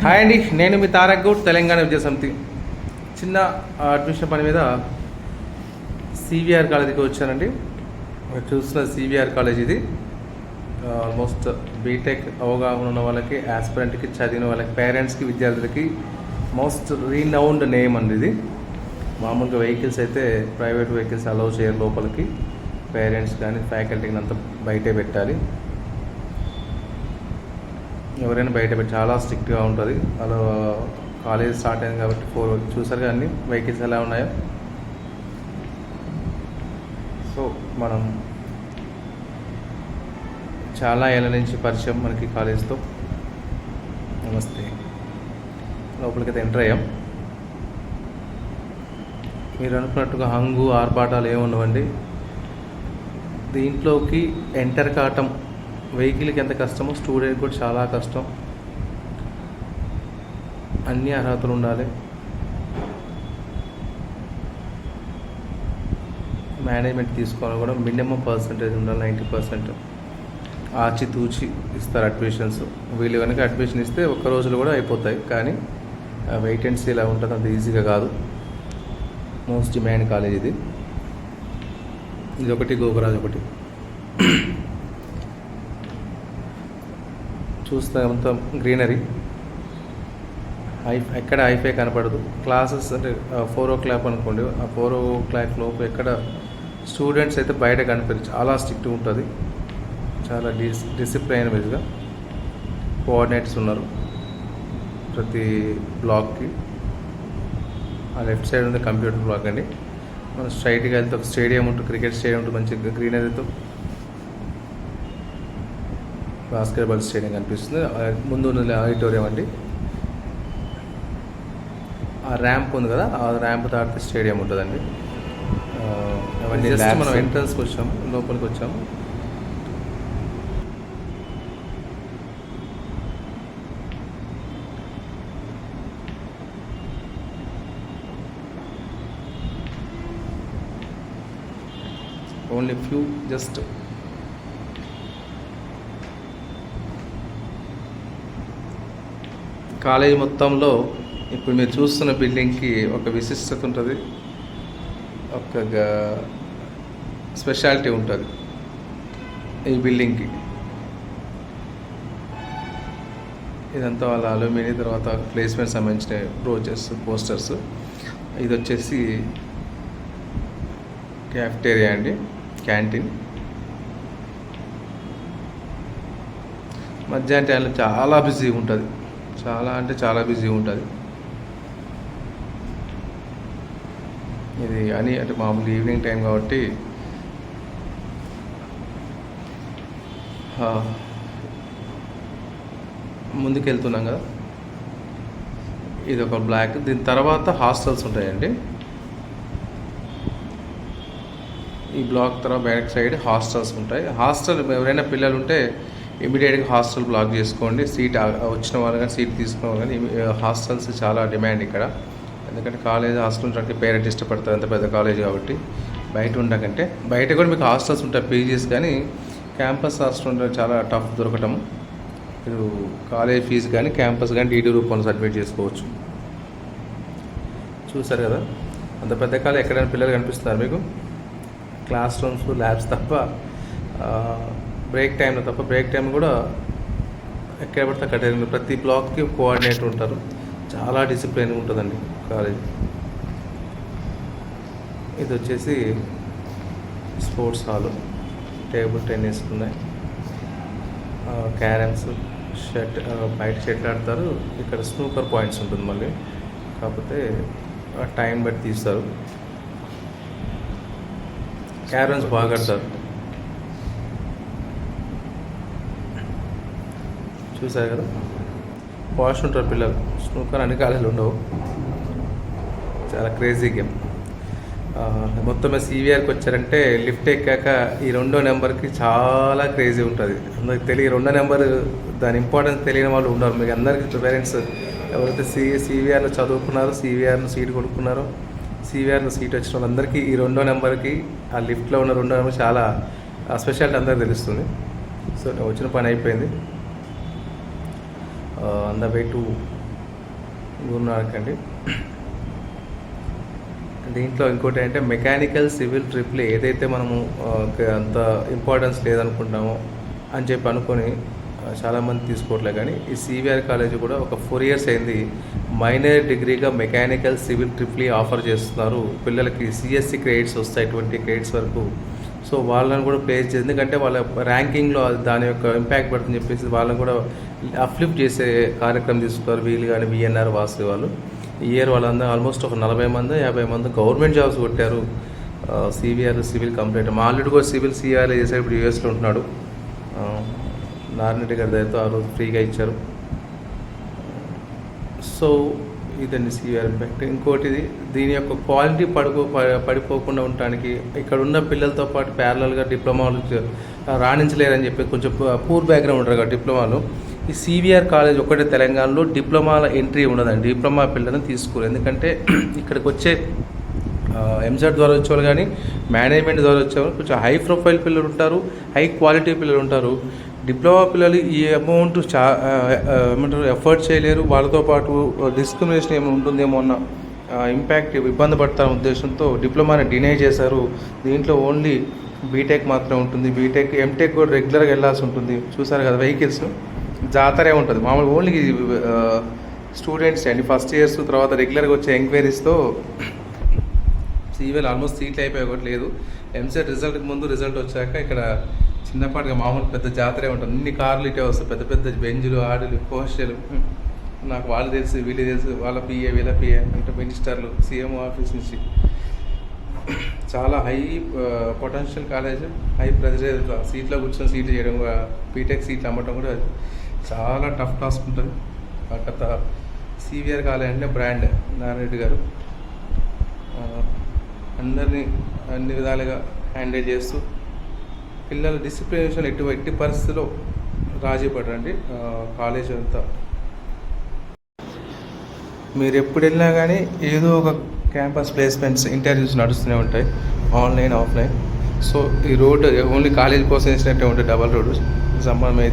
Hi అండి నేను మీ తారక్ గౌడ్ తెలంగాణ విద్యా సమితి. చిన్న అడ్మిషన్ పని మీద సివిఆర్ కాలేజీకి వచ్చానండి. చూసిన చూస్తున్న సివిఆర్ కాలేజ్ ఇది. ఆల్మోస్ట్ బీటెక్ అవగాహన ఉన్న వాళ్ళకి ఆస్పిరెంట్కి చదివిన వాళ్ళకి పేరెంట్స్కి విద్యార్థులకి మోస్ట్ రీనౌండ్ నేమ్ అండి ఇది. మామూలుగా వెహికల్స్ అయితే ప్రైవేట్ వెహికల్స్ అలౌ చేయరు లోపలికి. పేరెంట్స్ కానీ ఫ్యాకల్టీని అంతా బయటే పెట్టాలి. ఎవరైనా బయట చాలా స్ట్రిక్ట్గా ఉంటుంది. అలా కాలేజ్ స్టార్ట్ అయింది కాబట్టి ఫోర్ చూసారు కానీ వెహికల్స్ ఎలా ఉన్నాయో. సో మనం చాలా ఏళ్ళ నుంచి పరిచయం మనకి కాలేజ్తో. నమస్తే. లోపలికైతే ఎంటర్ అయ్యాం. మీరు అనుకున్నట్టుగా హంగు ఆర్భాటాలు ఏమి ఉండవండి దీంట్లోకి ఎంటర్ కావటం వెహికల్కి ఎంత కష్టమో స్టూడెంట్ కూడా చాలా కష్టం. అన్ని అర్హతలు ఉండాలి. మేనేజ్మెంట్ తీసుకోవాలి కూడా మినిమం పర్సంటేజ్ ఉండాలి నైంటీ పర్సెంట్. ఆచి తూచి ఇస్తారు అడ్మిషన్స్. వీళ్ళు కనుక అడ్మిషన్ ఇస్తే ఒక్క రోజులు కూడా అయిపోతాయి. కానీ వెయిటెన్సీ ఎలా ఇలా ఉంటుంది అంత ఈజీగా కాదు. మోస్ట్ డిమాండ్ కాలేజ్ ఇది. ఇది ఒకటి గోకరాజ్ ఒకటి. చూస్తే మొత్తం గ్రీనరీ హై ఎక్కడ హైఫై కనపడదు. క్లాసెస్ అంటే ఫోర్ ఓ క్లాక్ అనుకోండి ఆ ఫోర్ ఓ క్లాక్ లోపు ఎక్కడ స్టూడెంట్స్ అయితే బయట కనిపించారు. చాలా స్ట్రిక్ట్ ఉంటుంది. చాలా డిస్ డిసిప్లైన్ వైజ్గా కోఆర్డినేటర్స్ ఉన్నారు ప్రతి బ్లాక్కి ఆ లెఫ్ట్ సైడ్ ఉంది కంప్యూటర్ బ్లాక్ అండి. మనం స్ట్రైట్గా వెళ్తే ఒక స్టేడియం ఉంటుంది క్రికెట్ స్టేడియం ఉంటుంది మంచి గ్రీనరీతో బాస్కెట్బాల్ స్టేడియం కనిపిస్తుంది. ముందు ఉన్న ఆడిటోరియం అండి. ఆ ర్యాంప్ ఉంది కదా ఆ ర్యాంప్ దాటితే స్టేడియం ఉంటుందండి. అవన్నీ మనం మనం ఎంట్రన్స్కి వచ్చాము లోపలికి వచ్చాము. ఓన్లీ ఫ్యూ జస్ట్ కాలేజీ మొత్తంలో ఇప్పుడు మీరు చూస్తున్న బిల్డింగ్కి ఒక విశిష్టత ఉంటుంది. ఒక గ- స్పెషాలిటీ ఉంటుంది ఈ బిల్డింగ్కి. ఇదంతా వాళ్ళ అలూమినియం తర్వాత ప్లేస్మెంట్ సంబంధించిన బ్రోచెస్ పోస్టర్స్. ఇది వచ్చేసి క్యాఫ్టేరియా అండి క్యాంటీన్. మధ్యాహ్నం టైంలో చాలా బిజీగా ఉంటుంది. చాలా అంటే చాలా బిజీగా ఉంటుంది. ఇది అని అంటే మామూలు ఈవినింగ్ టైం కాబట్టి ముందుకెళ్తున్నాం ముందుకు వెళ్తున్నాం కదా. ఇది ఒక బ్లాక్ దీని తర్వాత హాస్టల్స్ ఉంటాయండి. ఈ బ్లాక్ తర్వాత బ్యాక్ సైడ్ హాస్టల్స్ ఉంటాయి. హాస్టల్ ఎవరైనా పిల్లలు ఉంటే ఇమీడియట్గా హాస్టల్ బ్లాక్ చేసుకోండి. సీట్ వచ్చిన వాళ్ళు కానీ సీట్ తీసుకున్న వాళ్ళు కానీ హాస్టల్స్ చాలా డిమాండ్ ఇక్కడ. ఎందుకంటే కాలేజ్ హాస్టల్ ఉండడానికి పేరెంట్ ఇష్టపడతారు. అంత పెద్ద కాలేజ్ కాబట్టి బయట ఉండకంటే బయట కూడా మీకు హాస్టల్స్ ఉంటాయి పీజీస్ కానీ క్యాంపస్ హాస్టల్ ఉండడం చాలా టఫ్ దొరకటం. మీరు కాలేజ్ ఫీజు కానీ క్యాంపస్ కానీ డీడీ రూపంలో సబ్మిట్ చేసుకోవచ్చు. చూసారు కదా? అంత పెద్ద కాలేజ్ ఎక్కడైనా పిల్లలు కనిపిస్తున్నారు మీకు? క్లాస్ రూమ్స్ ల్యాబ్స్ తప్ప బ్రేక్ టైంలో తప్ప బ్రేక్ టైం కూడా ఎక్కడ పడితే అక్కడ జరిగింది. ప్రతి బ్లాక్కి కోఆర్డినేటర్ ఉంటారు. చాలా డిసిప్లిన్ ఉంటుందండి కాలేజ్. ఇది వచ్చేసి స్పోర్ట్స్ హాల్. టేబుల్ టెన్నిస్ ఉన్నాయి. క్యారమ్స్ షట్ బయట షటిల్ ఆడతారు. ఇక్కడ స్నూకర్ పాయింట్స్ ఉంటుంది మళ్ళీ. కాకపోతే టైం బట్టి తీస్తారు. క్యారమ్స్ బాగా ఆడతారు. చూసారు కదా? వాష్ ఉంటారు పిల్లలు. స్నూకర్ అన్ని కాలేజీలు ఉండవు. చాలా క్రేజీ గేమ్. మొత్తం సీవీఆర్కి వచ్చారంటే లిఫ్ట్ ఎక్కాక ఈ రెండో నెంబర్కి చాలా క్రేజీ ఉంటుంది. అందరికి తెలియ రెండో నెంబర్ దాని ఇంపార్టెన్స్ తెలియని వాళ్ళు ఉండరు. మీకు అందరికీ పేరెంట్స్ ఎవరైతే సి సీవీఆర్లో చదువుకున్నారో సీవీఆర్ను సీట్ కొడుకున్నారో సీవీఆర్లో సీట్ వచ్చిన వాళ్ళందరికీ ఈ రెండో నెంబర్కి ఆ లిఫ్ట్లో ఉన్న రెండో నెంబర్ చాలా స్పెషాలిటీ అందరికీ తెలుస్తుంది. సో వచ్చిన పని అయిపోయింది. On the way to Gurunanak అండి దీంట్లో ఇంకోటి అంటే మెకానికల్ సివిల్ ట్రిపుల్ ఏదైతే మనము అంత ఇంపార్టెన్స్ లేదనుకుంటామో అని చెప్పి అనుకొని చాలామంది తీసుకోవట్లే కానీ ఈ సివిఆర్ కాలేజ్ కూడా ఒక ఫోర్ ఇయర్స్ అయింది. Minor డిగ్రీగా mechanical civil triple E offer చేస్తున్నారు. పిల్లలకి సిఎస్సి క్రెడిట్స్ వస్తాయి ట్వంటీ క్రెడిట్స్ వరకు. సో వాళ్ళని కూడా ప్లేస్ చేసి ఎందుకంటే వాళ్ళ ర్యాంకింగ్లో దాని యొక్క ఇంపాక్ట్ పడుతుందని చెప్పేసి వాళ్ళని కూడా అప్లిఫ్ట్ చేసే కార్యక్రమం తీసుకున్నారు వీళ్ళు కానీ విఎన్ఆర్ వాసు వాళ్ళు. ఈ ఇయర్ వాళ్ళందరూ ఆల్మోస్ట్ ఒక నలభై మంది యాభై మంది గవర్నమెంట్ జాబ్స్ కొట్టారు. CVR civil complaint. మా ఆల్రెడీ కూడా సివిల్ సిఆర్ చేసే ఇప్పుడు యూఎస్లో ఉంటున్నాడు. నారాయణ గారి దయతో ఆ రోజు ఫ్రీగా ఇచ్చారు. సో ఇదండి సివిఆర్ ఇంపాక్ట్. ఇంకోటిది దీని యొక్క క్వాలిటీ పడుకో పడిపోకుండా ఉండటానికి ఇక్కడ ఉన్న పిల్లలతో పాటు ప్యారలల్గా డిప్లొమాలు రాణించలేరని చెప్పి కొంచెం పూర్ బ్యాక్గ్రౌండ్ ఉంటారు కదా డిప్లొమాలు. ఈ సివిఆర్ కాలేజ్ ఒకటే తెలంగాణలో డిప్లొమాల ఎంట్రీ ఉండదండి. డిప్లొమా పిల్లలను తీసుకోరు. ఎందుకంటే ఇక్కడికి వచ్చే ఎంసెట్ ద్వారా వచ్చేవాళ్ళు కానీ మేనేజ్మెంట్ ద్వారా వచ్చేవాళ్ళు కొంచెం హై ప్రొఫైల్ పిల్లలు ఉంటారు హై క్వాలిటీ పిల్లలు ఉంటారు. డిప్లొమా పిల్లలు ఈ అమౌంట్ చా ఏమంటారు ఎఫర్ట్ చేయలేరు. వాళ్ళతో పాటు డిస్క్రిమినేషన్ ఏమైనా ఉంటుందేమో అన్న ఇంపాక్ట్ ఇబ్బంది పడతారన్న ఉద్దేశంతో డిప్లొమాని డినై చేశారు. దీంట్లో ఓన్లీ బీటెక్ మాత్రం ఉంటుంది. బీటెక్ ఎంటెక్ కూడా రెగ్యులర్గా వెళ్ళాల్సి ఉంటుంది. చూసారు కదా వెహికల్స్? జాతరే ఉంటుంది. మామూలుగా ఓన్లీ స్టూడెంట్స్ అండి. ఫస్ట్ ఇయర్స్ తర్వాత రెగ్యులర్గా వచ్చే ఎంక్వైరీస్తో సీవీఎల్ ఆల్మోస్ట్ సీట్లు అయిపోయి ఒకటి లేదు. ఎంసెట్ రిజల్ట్కి ముందు రిజల్ట్ వచ్చాక ఇక్కడ చిన్నపాటిగా మామూలు పెద్ద జాతరే ఉంటుంది. అన్ని కార్లు ఇటే వస్తాయి. పెద్ద పెద్ద బెంజులు ఆడులు కోస్టలు నాకు వాళ్ళు తెలుసు వీళ్ళు తెలుసు. వాళ్ళ పిఏ వీళ్ళ పిఏ అంటే మినిస్టర్లు సీఎం ఆఫీస్ నుంచి. చాలా high potential college high pressure సీట్లో కూర్చొని సీట్లు చేయడం కూడా బీటెక్ సీట్లు అమ్మటం కూడా చాలా టఫ్ టాస్క్ ఉంటుంది. కాకపోతే సివిఆర్ కాలేజ్ అంటే బ్రాండ్ నారాయణ గారు. అందరినీ అన్ని విధాలుగా హ్యాండిల్ చేస్తూ పిల్లల డిసిప్లిన్ విషయంలో ఎటు ఎట్టి పరిస్థితుల్లో రాజీ పడరండి. కాలేజ్ అంతా. మీరు ఎప్పుడు వెళ్ళినా కానీ ఏదో ఒక క్యాంపస్ ప్లేస్మెంట్స్ ఇంటర్వ్యూస్ నడుస్తూనే ఉంటాయి. ఆన్లైన్ ఆఫ్లైన్ సో ఈ రోడ్ ఓన్లీ కాలేజ్ కోసం వేసినట్టే ఉంటుంది డబల్ రోడ్ సంబంధం